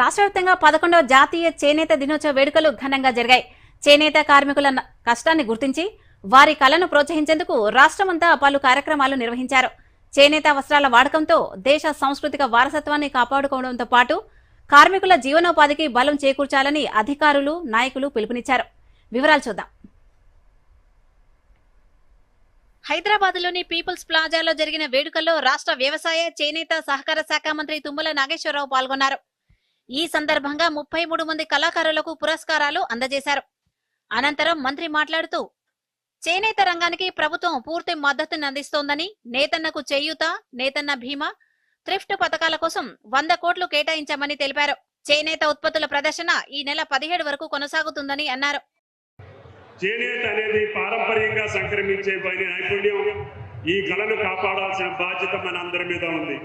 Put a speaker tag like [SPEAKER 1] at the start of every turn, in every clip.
[SPEAKER 1] రాష్ట్ర వ్యాప్తంగా పదకొండవ జాతీయ చేనేత దినోత్సవ వేడుకలు ఘనంగా జరిగాయి. చేనేత కార్మికుల కష్టాన్ని గుర్తించి వారి కళను ప్రోత్సహించేందుకు రాష్ట్రమంతా పలు కార్యక్రమాలు నిర్వహించారు. చేనేత వస్త్రాల వాడకంతో దేశ సాంస్కృతిక వారసత్వాన్ని కాపాడుకోవడంతో పాటు కార్మికుల జీవనోపాధికి బలం చేకూర్చాలని అధికారులు నాయకులు పిలుపునిచ్చారు. వివరాలు చూద్దాం. హైదరాబాద్లోని పీపుల్స్ ప్లాజాలో జరిగిన వేడుకల్లో రాష్ట్ర వ్యవసాయ చేనేత సహకార శాఖ మంత్రి తుమ్మల నాగేశ్వరరావు పాల్గొన్నారు. ఈ సందర్భంగా ముప్పై మూడు మంది కళాకారులకు పురస్కారాలు అందజేశారు. అనంతరం మంత్రి మాట్లాడుతూ చేనేత రంగానికి ప్రభుత్వం పూర్తి మద్దతుని అందిస్తోందని నేతన్నకు చేయూత నేతన్న భీమా థ్రిఫ్ట్ పథకాల కోసం వంద కోట్లు కేటాయించామని తెలిపారు. చేనేత ఉత్పత్తుల ప్రదర్శన ఈ నెల పదిహేడు వరకు కొనసాగుతుందని అన్నారు.
[SPEAKER 2] చేనేత అనేది పారంపర్యంగా సంక్రమించే పని నైపుణ్యం. ఈ కళను కాపాడాల్సిన బాధ్యత మన అందరి మీద ఉంది.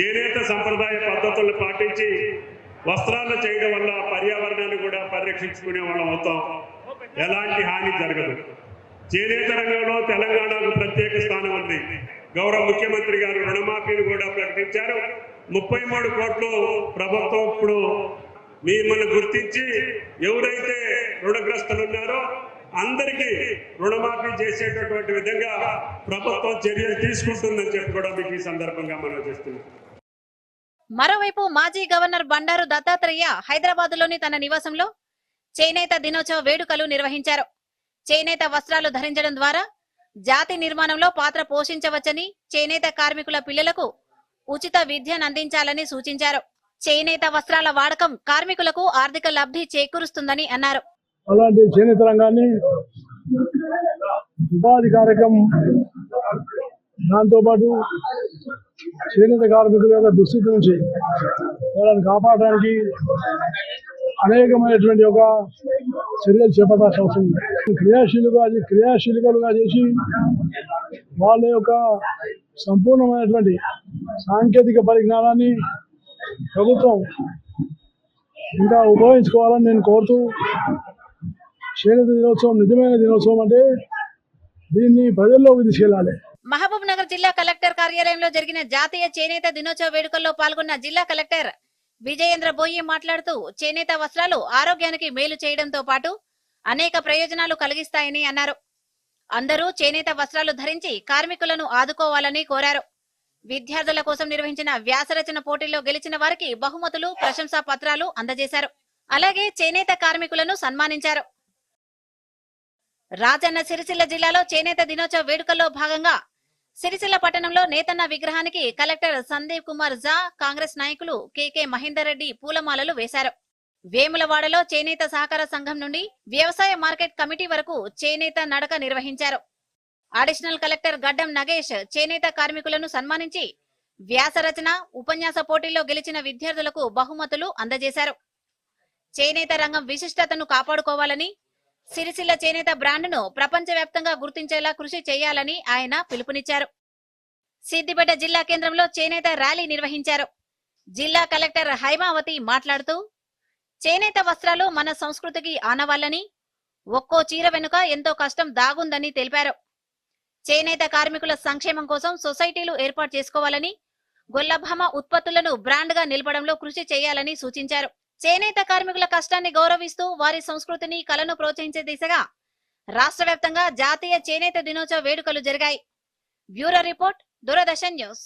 [SPEAKER 2] చేనేత సంప్రదాయ పద్ధతులను పాటించి వస్త్రాలు చేయడం వల్ల పర్యావరణాన్ని కూడా పరిరక్షించుకునే వాళ్ళం అవుతాం. ఎలాంటి హాని జరగదు. చేనేత రంగంలో తెలంగాణకు ప్రత్యేక స్థానం ఉంది. గౌరవ ముఖ్యమంత్రి గారు రుణమాఫీని కూడా ప్రకటించారు. ముప్పై మూడు కోట్లు ప్రభుత్వం ఇప్పుడు మిమ్మల్ని గుర్తించి ఎవరైతే రుణగ్రస్తులు ఉన్నారో అందరికీ రుణమాఫీ చేసేటటువంటి విధంగా ప్రభుత్వం చర్యలు తీసుకుంటుందని చెప్పి కూడా మీకు ఈ సందర్భంగా మనం చేస్తున్నాం.
[SPEAKER 1] మరోవైపు మాజీ గవర్నర్ బండారు దత్తాత్రేయ హైదరాబాద్లోని తన నివాసంలో చేనేత దినోత్సవ వేడుకలు నిర్వహించారు. చేనేత వస్త్రాలు ధరించడం ద్వారా జాతి నిర్మాణంలో పాత్ర పోషించవచ్చని చేనేత కార్మికుల పిల్లలకు ఉచిత విద్యను అందించాలని సూచించారు. చేనేత వస్త్రాల వాడకం కార్మికులకు ఆర్థిక లబ్ధి చేకూరుస్తుందని అన్నారు.
[SPEAKER 3] అలాంటి చేనేత రంగాన్ని ఉపాధి కార్యక్రమం దాంతోపాటు చేనేత కార్మికుల యొక్క దుస్థితి నుంచి వాళ్ళని కాపాడడానికి అనేకమైనటువంటి ఒక చర్యలు చేపట్టాల్సిన అవసరం క్రియాశీలుగా క్రియాశీలుగా చేసి వాళ్ళ యొక్క సంపూర్ణమైనటువంటి సాంకేతిక పరిజ్ఞానాన్ని ప్రభుత్వం ఇంకా ఉపయోగించుకోవాలని నేను కోరుతూ చేనేత దినోత్సవం నిజమైన దినోత్సవం అంటే దీన్ని ప్రజల్లోకి తీసుకెళ్ళాలి.
[SPEAKER 1] మహబూబ్ నగర్ జిల్లా కలెక్టర్ కార్యాలయంలో జరిగిన జాతీయ చేనేత దినోత్సవ వేడుకల్లో పాల్గొన్న జిల్లా కలెక్టర్ విజయేంద్ర బోయి మాట్లాడుతూ చేనేత వస్త్రాలు ఆరోగ్యానికి మేలు చేయడంతో పాటు అనేక ప్రయోజనాలు కలిగిస్తాయని అన్నారు. అందరూ చేనేత వస్త్రాలు ధరించి కార్మికులను ఆదుకోవాలని కోరారు. విద్యార్థుల కోసం నిర్వహించిన వ్యాసరచన పోటీల్లో గెలిచిన వారికి బహుమతులు ప్రశంసా పత్రాలు అందజేశారు. అలాగే చేనేత కార్మికులను సన్మానించారు. రాజన్న సిరిసిల్ల జిల్లాలో చేనేత దినోత్సవ వేడుకల్లో భాగంగా సిరిసిల్ల పట్టణంలో నేతన్న విగ్రహానికి కలెక్టర్ సందీప్ కుమార్ జా కాంగ్రెస్ నాయకులు కెకే మహేందర్ రెడ్డి పూలమాలలు వేశారు. వేములవాడలో చేనేత సహకార సంఘం నుండి వ్యవసాయ మార్కెట్ కమిటీ వరకు చేనేత నడక నిర్వహించారు. అడిషనల్ కలెక్టర్ గడ్డం నగేష్ చేనేత కార్మికులను సన్మానించి వ్యాసరచన ఉపన్యాస పోటీల్లో గెలిచిన విద్యార్థులకు బహుమతులు అందజేశారు. చేనేత రంగం విశిష్టతను కాపాడుకోవాలని సిరిసిల్ల చేనేత బ్రాండ్ను ప్రపంచవ్యాప్తంగా గుర్తించేలా కృషి చేయాలని ఆయన పిలుపునిచ్చారు. సిద్దిపేట జిల్లా కేంద్రంలో చేనేత ర్యాలీ నిర్వహించారు. జిల్లా కలెక్టర్ హైమావతి మాట్లాడుతూ చేనేత వస్త్రాలు మన సంస్కృతికి ఆనవాళ్ళని ఒక్కో చీర వెనుక ఎంతో కష్టం దాగుందని తెలిపారు. చేనేత కార్మికుల సంక్షేమం కోసం సొసైటీలు ఏర్పాటు చేసుకోవాలని గొల్లభామ ఉత్పత్తులను బ్రాండ్గా నిలపడంలో కృషి చేయాలని సూచించారు. చేనేత కార్మికుల కష్టాన్ని గౌరవిస్తూ వారి సంస్కృతిని కళను ప్రోత్సహించే దిశగా రాష్ట్ర వ్యాప్తంగా జాతీయ చేనేత దినోత్సవ వేడుకలు జరిగాయి. Bureau report Doordarshan news.